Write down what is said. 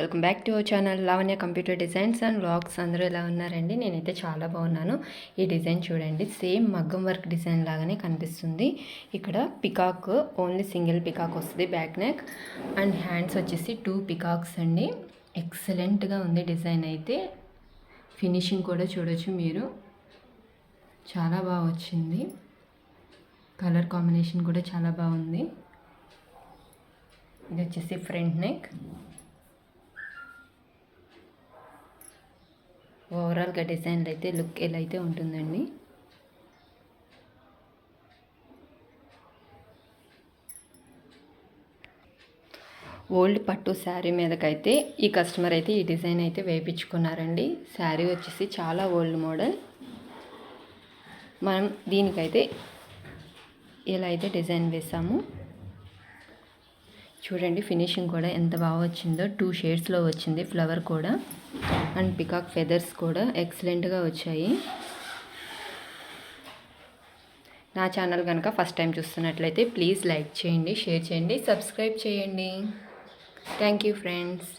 Welcome back to our channel. Lavanya computer designs and blogs అందరూ ఎలా ఉన్నారండి? నేనైతే చాలా బాగున్నాను. ఈ డిజైన్ చూడండి. సేమ్ మగ్గం వర్క్ డిజైన్ లాగానే కనిపిస్తుంది. ఇక్కడ పికాక్ ఓన్లీ సింగిల్ పికాక్ వస్తుంది బ్యాక్ నెక్. అండ్ హ్యాండ్స్ వచ్చేసి టూ పికాక్స్ అండి. ఎక్సలెంట్గా ఉంది డిజైన్ అయితే. ఫినిషింగ్ కూడా చూడొచ్చు మీరు. చాలా బాగా వచ్చింది. కలర్ కాంబినేషన్ కూడా చాలా బాగుంది. ఇది వచ్చేసి ఫ్రంట్ నెక్. ఓవరాల్గా డిజైన్ అయితే లుక్ ఎలా అయితే ఉంటుందండి. ఓల్డ్ పట్టు శారీ మీదకైతే ఈ కస్టమర్ అయితే ఈ డిజైన్ అయితే వేయించుకున్నారండి. శారీ వచ్చేసి చాలా ఓల్డ్ మోడల్. మనం దీనికైతే ఇలా అయితే డిజైన్ వేసాము చూడండి ఫినిషింగ్ కూడా ఎంత బాగా వచ్చిందో. టూ షేడ్స్లో వచ్చింది ఫ్లవర్ కూడా. అండ్ పికాక్ ఫెదర్స్ కూడా ఎక్సలెంట్గా వచ్చాయి. నా ఛానల్ కనుక ఫస్ట్ టైం చూస్తున్నట్లయితే ప్లీజ్ లైక్ చేయండి షేర్ చేయండి సబ్స్క్రైబ్ చేయండి. Thank you friends.